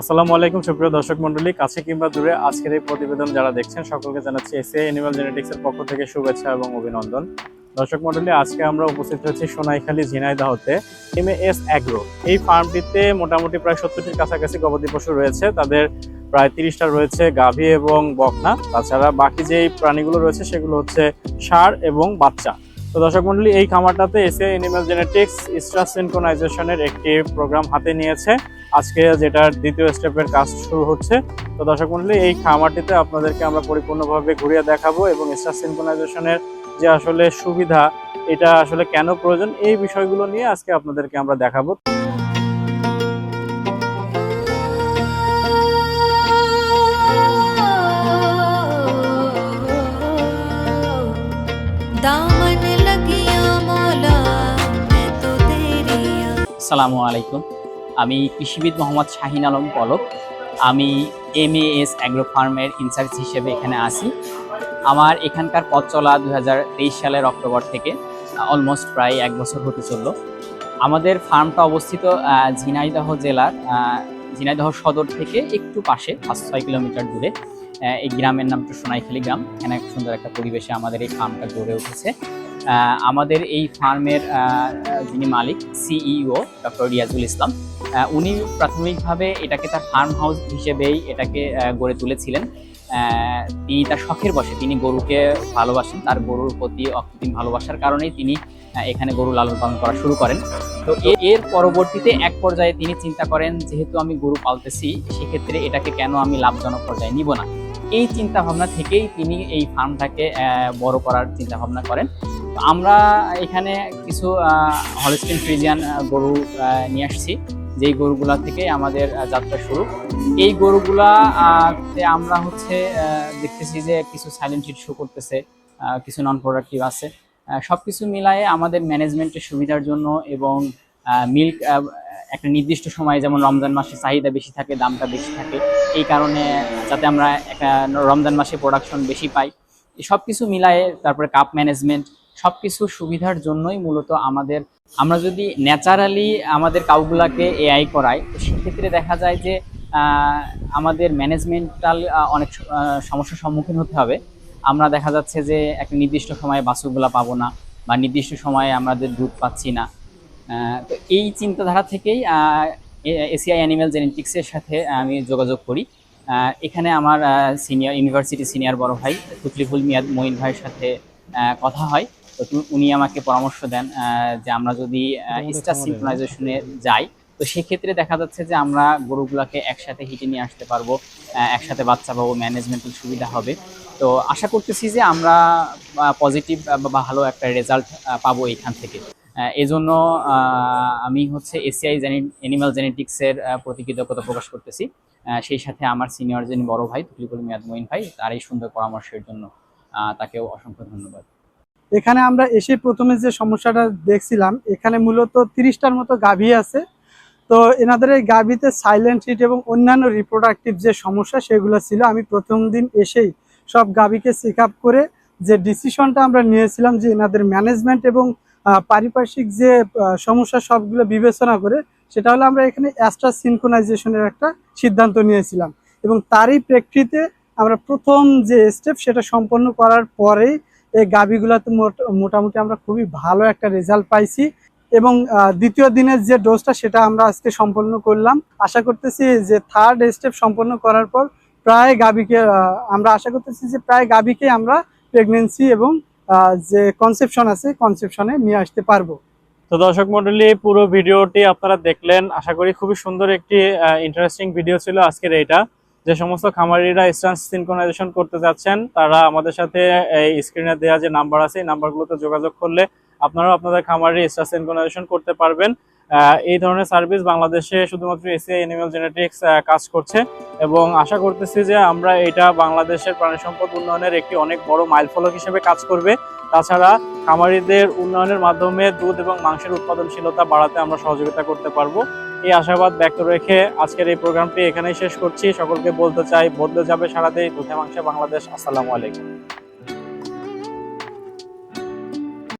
আসসালামু আলাইকুম, সুপ্রিয় দর্শক মন্ডলী কাছে কিংবা দূরে আজকের এই প্রতিবেদন যারা দেখছেন, সকলকে জানাচ্ছি এসিআই অ্যানিমাল জেনেটিক্স এর পক্ষ থেকে শুভেচ্ছা এবং অভিনন্দন। দর্শক মন্ডলী আজকে আমরা উপস্থিত হয়েছি সোনাইখালী ঝিনাইদহতে এম এস অ্যাগ্রো এই ফার্মটিতে মোটামুটি প্রায় সত্তরটির কাছাকাছি গবাদি পশু রয়েছে। তাদের প্রায় তিরিশটা রয়েছে গাভী এবং বকনা। তাছাড়া বাকি যেই প্রাণীগুলো রয়েছে, সেগুলো হচ্ছে ষাঁড় এবং বাচ্চা। তো দর্শক মন্ডলী, এই খামারটাতে এসে এনিম্যাল জেনেটিক্স স্ট্রাস সিনকোনাইজেশনের একটি প্রোগ্রাম হাতে নিয়েছে। আজকে যেটার দ্বিতীয় স্টেপের কাজ শুরু হচ্ছে। তো দর্শক মন্ডলী, এই খামারটিতে আপনাদেরকে আমরা পরিপূর্ণভাবে ঘুরিয়ে দেখাবো এবং স্ট্রাস সিনকোনাইজেশনের যে আসলে সুবিধা, এটা আসলে কেন প্রয়োজন, এই বিষয়গুলো নিয়ে আজকে আপনাদেরকে আমরা দেখাবো। আসসালামু আলাইকুম। আমি কৃষিবিদ মোহাম্মদ শাহিন আলম পলক। আমি এম এস অ্যাগ্রো ফার্মের ইনচার্জ হিসেবে এখানে আসি আমার এখানকার পথ চলা দু হাজার তেইশ সালের অক্টোবর থেকে অলমোস্ট প্রায় এক বছর হতে চলল। আমাদের ফার্মটা অবস্থিত ঝিনাইদহ জেলার ঝিনাইদহ সদর থেকে একটু পাশে পাঁচ ছয় কিলোমিটার দূরে। এই গ্রামের নামটা সোনাইখালী গ্রাম। এখানে সুন্দর একটা পরিবেশে আমাদের এই ফার্মটা গড়ে উঠেছে। আমাদের এই ফার্মের যিনি মালিক, সিইও ডক্টর রিয়াজুল ইসলাম উনি প্রাথমিকভাবে এটাকে তার ফার্ম হাউস হিসেবেই এটাকে গড়ে তুলেছিলেন। তিনি তার শখের বসে, তিনি গরুকে ভালোবাসেন, তার গরুর প্রতি অকৃত্রিম ভালোবাসার কারণেই তিনি এখানে গরু লালন পালন করা শুরু করেন। তো এর পরবর্তীতে এক পর্যায়ে তিনি চিন্তা করেন, যেহেতু আমি গরু পালতেছি, সেক্ষেত্রে এটাকে কেন আমি লাভজনক পর্যায়ে নিব না? এই চিন্তা ভাবনা থেকেই তিনি এই ফার্মটাকে বড় করার চিন্তা ভাবনা করেন। আমরা এখানে কিছু হলিস্টিন ফ্রিজিয়ান গরু নিয়ে আসছি। যেই গরুগুলা থেকে আমাদের যাত্রা শুরু। এই গরুগুলা আমরা হচ্ছে দেখতেছি যে কিছু সাইলেন্ট হিট শো করতেছে কিছু নন প্রোডাক্টিভ আছে। আহ, সবকিছু মিলায়ে আমাদের ম্যানেজমেন্টের সুবিধার জন্য এবং মিল্ক একটা নির্দিষ্ট সময়ে যেমন রমজান মাসে চাহিদা বেশি থাকে দামটা বেশি থাকে এই কারণে যাতে আমরা একটা রমজান মাসে প্রোডাকশন বেশি পাই। সব কিছু মিলায়ে তারপরে কাপ ম্যানেজমেন্ট সব কিছু সুবিধার জন্যই মূলত আমাদের, আমরা যদি ন্যাচারালি আমাদের কাউগুলাকে এআই করাই, তো সেক্ষেত্রে দেখা যায় যে আমাদের ম্যানেজমেন্টাল অনেক সমস্যার সম্মুখীন হতে হবে। আমরা দেখা যাচ্ছে যে, একটা নির্দিষ্ট সময়ে বাছুরগুলা পাবো না, বা নির্দিষ্ট সময়ে আমাদের দুধ পাচ্ছি না। তো এই চিন্তাধারা থেকেই এসিআই অ্যানিম্যাল জেনেটিক্সের সাথে আমি যোগাযোগ করি। এখানে আমার সিনিয়র, ইউনিভার্সিটি সিনিয়র বড় ভাই তুকলিফুল মিয়াদ মঈন ভাইয়ের সাথে কথা হয়। তো উনি আমাকে পরামর্শ দেন যে আমরা যদি স্টার সিনক্রোনাইজেশনে যাই তো সেক্ষেত্রে দেখা যাচ্ছে যে আমরা গরুগুলাকে একসাথে হিটে নিয়ে আসতে পারব একসাথে বাচ্চা পাবো ম্যানেজমেন্টাল সুবিধা হবে। তো আশা করতেছি যে আমরা পজিটিভ বা ভালো একটা রেজাল্ট পাবো এইখান থেকে। এজন্য আমি হচ্ছে এসিআই অ্যানিমাল জেনেটিক্সের প্রতি কৃতজ্ঞতা প্রকাশ করতেছি। সেই সাথে আমার সিনিয়র যিনি বড় ভাই তুকলিকুল মিয়াদ মঈন ভাই তার এই সুন্দর পরামর্শের জন্য তাকেও অসংখ্য ধন্যবাদ। এখানে আমরা এসে প্রথমে যে সমস্যাটা দেখছিলাম, এখানে মূলত তিরিশটার মতো গাভী আছে। তো এনাদের এই গাভীতে সাইলেন্ট হিট এবং অন্যান্য রিপ্রোডাক্টিভ যে সমস্যা সেগুলো ছিল, আমি প্রথম দিন এসেই সব গাভীকে চেক করে যে ডিসিশনটা আমরা নিয়েছিলাম যে এনাদের ম্যানেজমেন্ট এবং পারিপার্শ্বিক যে সমস্যা সবগুলো বিবেচনা করে, সেটা হলো আমরা এখানে অ্যাস্ট্রা সিনকোনাইজেশনের একটা সিদ্ধান্ত নিয়েছিলাম। এবং তারই প্রেক্ষিতে আমরা প্রথম যে স্টেপ সেটা সম্পন্ন করার পরেই এই গাভিগুলাতে মোট- মোটামুটি আমরা খুবই ভালো একটা রেজাল্ট পাইছি। এবং দ্বিতীয় দিনের যে ডোজটা সেটা আমরা আজকে সম্পন্ন করলাম। আশা করতেছি যে থার্ড স্টেপ সম্পন্ন করার পর প্রায় আহ, আমরা আশা করতেছি যে প্রায় গাভিকে আমরা প্রেগনেন্সি এবং যে কনসেপশন আছে কনসেপশনে নিয়ে আসতে পারব। তো দর্শক মন্ডলী পুরো ভিডিওটি আপনারা দেখলেন। আশা করি খুবই সুন্দর একটি ইন্টারেস্টিং ভিডিও ছিল আজকের এইটা। যে সমস্ত খামারিরা স্টান্স সিনক্রোনাইজেশন করতে যাচ্ছেন, তারা আমাদের সাথে এই স্ক্রিনে দেওয়া যে নাম্বার আছে, এই নাম্বারগুলোতে যোগাযোগ করলে আপনারাও আপনাদের খামারে স্টার সিনক্রোনাইজেশন করতে পারবেন। এই ধরনের সার্ভিস বাংলাদেশে শুধুমাত্র এসিআই অ্যানিমাল জেনেটিক্স কাজ করছে। এবং আশা করতেছি যে আমরা এটা বাংলাদেশের প্রাণী সম্পদ উন্নয়নের একটি অনেক বড় মাইলফলক হিসেবে কাজ করবে। তাছাড়া খামারিদের উন্নয়নের মাধ্যমে দুধ এবং মাংসের উৎপাদনশীলতা বাড়াতে আমরা সহযোগিতা করতে পারব। এই আশাবাদ ব্যক্ত রেখে আজকের এই প্রোগ্রামটি এখানেই শেষ করছি। সকলকে বলতে চাই, বদলে যাবে সারাতেই দুধে মাংসে বাংলাদেশ। আসসালামু আলাইকুম।